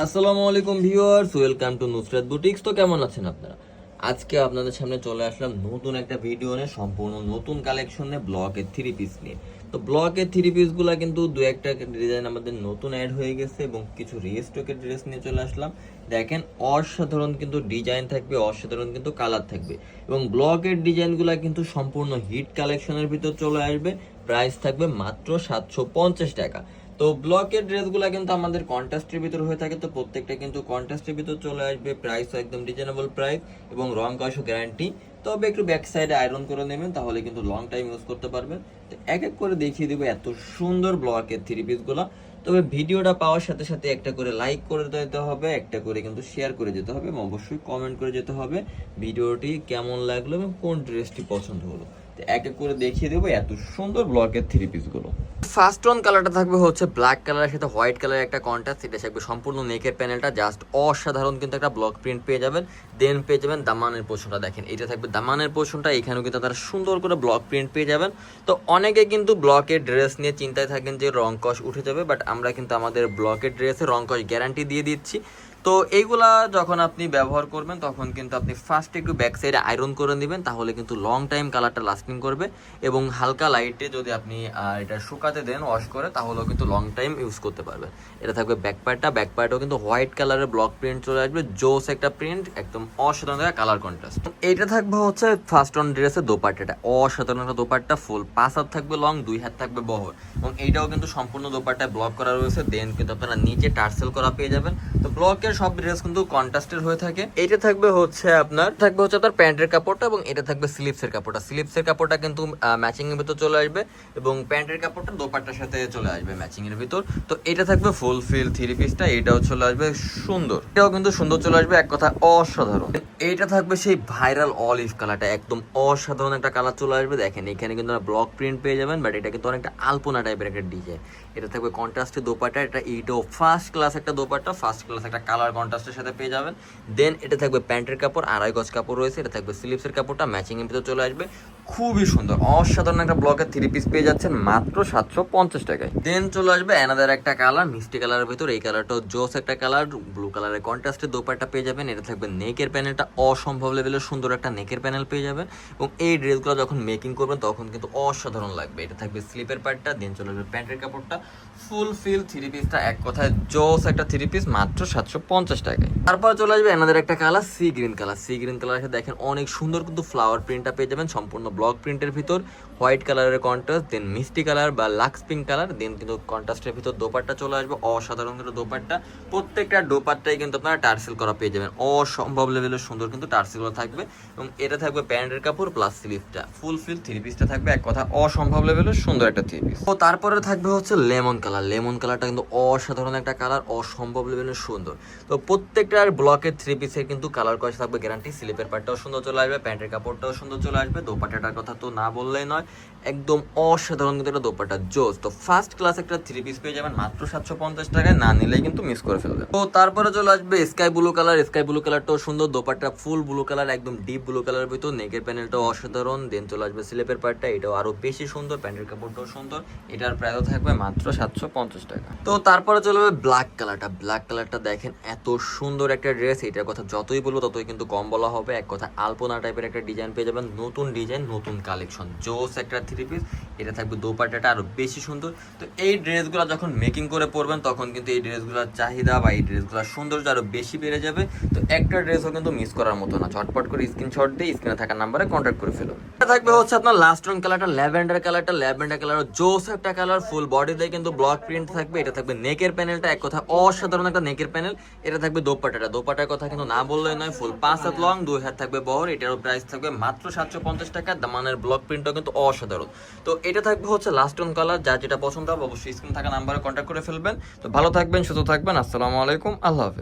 আসসালামু আলাইকুম viewers, welcome to Nusrat boutiques. তো কেমন আছেন আপনারা? আজকে আপনাদের সামনে চলে আসলাম নতুন একটা ভিডিও নিয়ে, সম্পূর্ণ নতুন কালেকশনে ব্লকের থ্রি পিস নিয়ে। তো ব্লকের থ্রি পিসগুলো কিন্তু দু একটা ডিজাইন আমাদের নতুন অ্যাড হয়ে গেছে এবং কিছু রিস্টকের ড্রেস নিয়ে চলে আসলাম। দেখেন, অসাধারণ কিন্তু ডিজাইন থাকবে, অসাধারণ কিন্তু কালার থাকবে। এবং ব্লকের ডিজাইনগুলো কিন্তু সম্পূর্ণ হিট কালেকশনের ভিতর চলে আসবে। প্রাইস থাকবে মাত্র সাতশো পঞ্চাশ টাকা। তো ব্লকের ড্রেসগুলো কিন্তু আমাদের কন্ট্রাস্টের ভিতর হয়ে থাকে, তো প্রত্যেকটা কিন্তু কন্ট্রাস্টের ভিতর চলে আসবে প্রাইসও একদম রিজনেবল প্রাইস এবং রং কষও গ্যারান্টি তবে একটু ব্যাক সাইডে আয়রন করে নেবেন, তাহলে কিন্তু লং টাইম ইউজ করতে পারবেন। তো এক এক করে দেখিয়ে দেবো এত সুন্দর ব্লকের থ্রি পিসগুলো তবে ভিডিওটা পাওয়ার সাথে সাথে একটা করে লাইক করে দিতে হবে, একটা করে কিন্তু শেয়ার করে যেতে হবে এবং অবশ্যই কমেন্ট করে যেতে হবে, ভিডিওটি কেমন লাগল এবং কোন ড্রেসটি পছন্দ হলো। এক এক করে দেখিয়ে দেবো, এত সুন্দর ব্লকের থ্রি পিসগুলো ফার্স্ট অন কালারটা থাকবে হচ্ছে ব্ল্যাক কালারের সাথে হোয়াইট কালারের একটা কন্ট্রাস্ট এটা থাকবে সম্পূর্ণ নেকের প্যানেলটা জাস্ট অসাধারণ কিন্তু একটা ব্লক প্রিন্ট পেয়ে যাবেন দেন পেয়ে যাবেন দামানের পোষণটা দেখেন, এটা থাকবে দামানের পোষণটা এখানেও কিন্তু তারা সুন্দর করে ব্লক প্রিন্ট পেয়ে যাবেন। তো অনেকে কিন্তু ব্লকের ড্রেস নিয়ে চিন্তায় থাকেন যে রং কষ উঠে যাবে বাট আমরা কিন্তু আমাদের ব্লকের ড্রেসে রং কষ গ্যারান্টি দিয়ে দিচ্ছি। তো এইগুলা যখন আপনি ব্যবহার করবেন, তখন কিন্তু আপনি ফার্স্ট একটু ব্যাক সাইডে আয়রন করে নেবেন, তাহলে কিন্তু লং টাইম কালারটা লাস্টিং করবে এবং হালকা লাইটে যদি আপনি এটা শুকাতে দেন ওয়াশ করে, তাহলেও কিন্তু লং টাইম ইউজ করতে পারবেন। এটা থাকবে ব্যাক পার্টটা ব্যাক পার্টও কিন্তু হোয়াইট কালারের ব্লক প্রিন্ট চলে আসবে, জোস একটা প্রিন্ট একদম অসাধারণ একটা কালার কন্ট্রাস্ট এইটা থাকবে হচ্ছে ফার্স্ট অন ড্রেসের দোপাট্টাটা, অসাধারণ একটা দোপাট্টা ফুল পাঁচ হাত থাকবে লং দুই হাত থাকবে বহর। এবং এইটাও কিন্তু সম্পূর্ণ দোপাট্টায় ব্লক করা রয়েছে দেন কিন্তু আপনারা নিচে টার্সেল করা পেয়ে যাবেন। তো ব্লকের সব ড্রেস কিন্তু কন্ট্রাস্টের হয়ে থাকে। এটা থাকবে হচ্ছে আপনার, থাকবে হচ্ছে আপনার প্যান্টের কাপড়টা এবং এটা থাকবে স্লিপসের কাপড়টা। স্লিপসের কাপড়টা কিন্তু ম্যাচিং এর ভিতর চলে আসবে এবং প্যান্টের কাপড়টা দোপাট্টার সাথে চলে আসবে ম্যাচিং এর ভিতর। তো এটা থাকবে ফুল ফিল থ্রি পিসটা এটাও চলে আসবে সুন্দর। এটাও কিন্তু সুন্দর চলে আসবে, এক কথা অসাধারণ। এইটা থাকবে সেই ভাইরাল অলিভ কালারটা একদম অসাধারণ একটা কালার চলে আসবে। দেখেন, এখানে কিন্তু ব্লক প্রিন্ট পেয়ে যাবেন বাট এটা কিন্তু অনেকটা আলপনা টাইপের একটা ডিজাইন এটা থাকবে কন্ট্রাস্টের দোপাটা এটা এইটাও ফার্স্ট ক্লাস একটা দোপাটা ফার্স্ট ক্লাস একটা কালার কন্ট্রাস্টের সাথে পেয়ে যাবেন। দেন এটা থাকবে প্যান্টের কাপড়, আড়াই গজ কাপড় রয়েছে, এটা থাকবে স্লিপসের কাপড়টা ম্যাচিংয়ের ভিতর চলে আসবে। খুবই সুন্দর। অসাধারণ একটা ব্লকের থ্রি পিস পেয়ে যাচ্ছেন মাত্র সাতশো পঞ্চাশ টাকায়। দেন চলে আসবে অ্যানাদার একটা কালার মিষ্টি কালারের ভিতর। এই কালারটাও জোস একটা কালার ব্লু কালারের কন্ট্রাস্টের দোপাট্টা পেয়ে যাবেন। এটা থাকবে নেকের প্যানেলটা অসম্ভব লেভেলের সুন্দর একটা নেকের প্যানেল পেয়ে যাবেন। এবং এই ড্রেসগুলো যখন মেকিং করবেন, তখন কিন্তু অসাধারণ লাগবে। এটা থাকবে স্লিপের পার্টটা দেন চলে আসবে প্যান্টের কাপড়টা ফুল ফিল থ্রি পিসটা এক কথায় জোস একটা থ্রি পিস মাত্র সাতশো পঞ্চাশ টাকায়। তারপর চলে আসবে এনাদের একটা colour sea green colour sea green colour দেখেন অনেক সুন্দর কিন্তু ফ্লাওয়ার প্রিন্টটা পেয়ে যাবেন। সম্পূর্ণ ব্লক প্রিন্টের ভিতর, হোয়াইট কালারের কন্ট্রাস্ট, দেন মিষ্টি কালার বা লাক্স পিঙ্ক কালার, দেন কিন্তু কন্ট্রাস্টের ভিতর দোপাট্টা চলে আসবে, অসাধারণ কিন্তু দোপাট্টা। প্রত্যেকটা দোপাট্টাই কিন্তু আপনারা টার্সেল করা পেয়ে যাবেন। অসম্ভব লেভেলের সুন্দর কিন্তু টার্সেলগুলো থাকবে এবং এটা থাকবে প্যান্টের কাপড় প্লাস স্লিভটা ফুল ফিল থ্রি পিসটা থাকবে, এক কথা, অসম্ভব লেভেলের সুন্দর একটা থ্রি পিস ও তারপরে থাকবে হচ্ছে লেমন কালার লেমন কালারটা কিন্তু অসাধারণ একটা কালার অসম্ভব লেভেলের সুন্দর। তো প্রত্যেকটার ব্লকের থ্রি পিসের কিন্তু কালার কয়েস থাকবে গ্যারান্টি স্লিপের পার্টটাও সুন্দর চলে আসবে, প্যান্টের কাপড়টাও সুন্দর চলে আসবে দোপাট্টাটার কথা তো না বললেই নয়, একদম অসাধারণ কিন্তু একটা দোপাট্টা, জোস। তো ফার্স্ট ক্লাস একটা থ্রি পিস পেয়ে যাবেন মাত্র সাতশো পঞ্চাশ টাকায়, না নিলেই কিন্তু মিস করে ফেলবেন। তো তারপরে চলে আসবে sky blue colour sky blue কালারটাও সুন্দর, দোপাট্টা ফুল ব্লু কালার একদম ডিপ ব্লু কালারের ভিতর নেকের প্যানেলটাও অসাধারণ দেন চলে আসবে স্লিপের পার্টটা এটাও আরও বেশি সুন্দর, প্যান্টের কাপড়টাও সুন্দর, এটার প্রায়ও থাকবে মাত্র সাতশো পঞ্চাশ টাকা। তো তারপরে চলে যাবে ব্ল্যাক কালারটা ব্ল্যাক কালারটা দেখেন এত সুন্দর একটা ড্রেস এটার কথা যতই বলব ততই কিন্তু কম বলা হবে, এক কথা আলপনা টাইপের একটা ডিজাইন পেয়ে যাবেন, নতুন ডিজাইন নতুন কালেকশন। জোস একটা থ্রি পিস এটা থাকবে দোপাট্টাটা আরও বেশি সুন্দর। তো এই ড্রেসগুলো যখন মেকিং করে পরবেন, তখন কিন্তু এই ড্রেসগুলোর চাহিদা বা এই ড্রেসগুলোর সৌন্দর্য আরও বেশি বেড়ে যাবে। তো একটা ড্রেসও কিন্তু মিস করার মতো না। ঝটপট করে স্ক্রিনশট দিয়ে স্ক্রিনে থাকা নাম্বারে কন্ট্যাক্ট করে ফেলুন। এটা থাকবে হচ্ছে আপনার লাস্ট রং কালারটা ল্যাভেন্ডার কালারটা ল্যাভেন্ডার কালার জোস একটা কালার ফুল বডিতে কিন্তু ব্লক প্রিন্ট থাকবে। এটা থাকবে নেকের প্যানেলটা এক কথা অসাধারণ একটা নেকের প্যানেল এটা থাকবে দোপাট্টাটা। দোপাটার কথা কিন্তু না বললেই নয় ফুল পাঁচ হাত লং দুই হাত থাকবে বহর এটারও প্রাইস থাকবে মাত্র সাতশো পঞ্চাশ টাকা। দামানের ব্লক প্রিন্টও কিন্তু অসাধারণ। তো এটা থাকবে হচ্ছে লাস্ট অন কালার যা যেটা পছন্দ হবে অবশ্যই স্ক্রিন থাকা নাম্বারে কন্ট্যাক্ট করে ফেলবেন। তো ভালো থাকবেন, সুস্থ থাকবেন, আসসালামু আলাইকুম, আল্লাহ হাফেজ।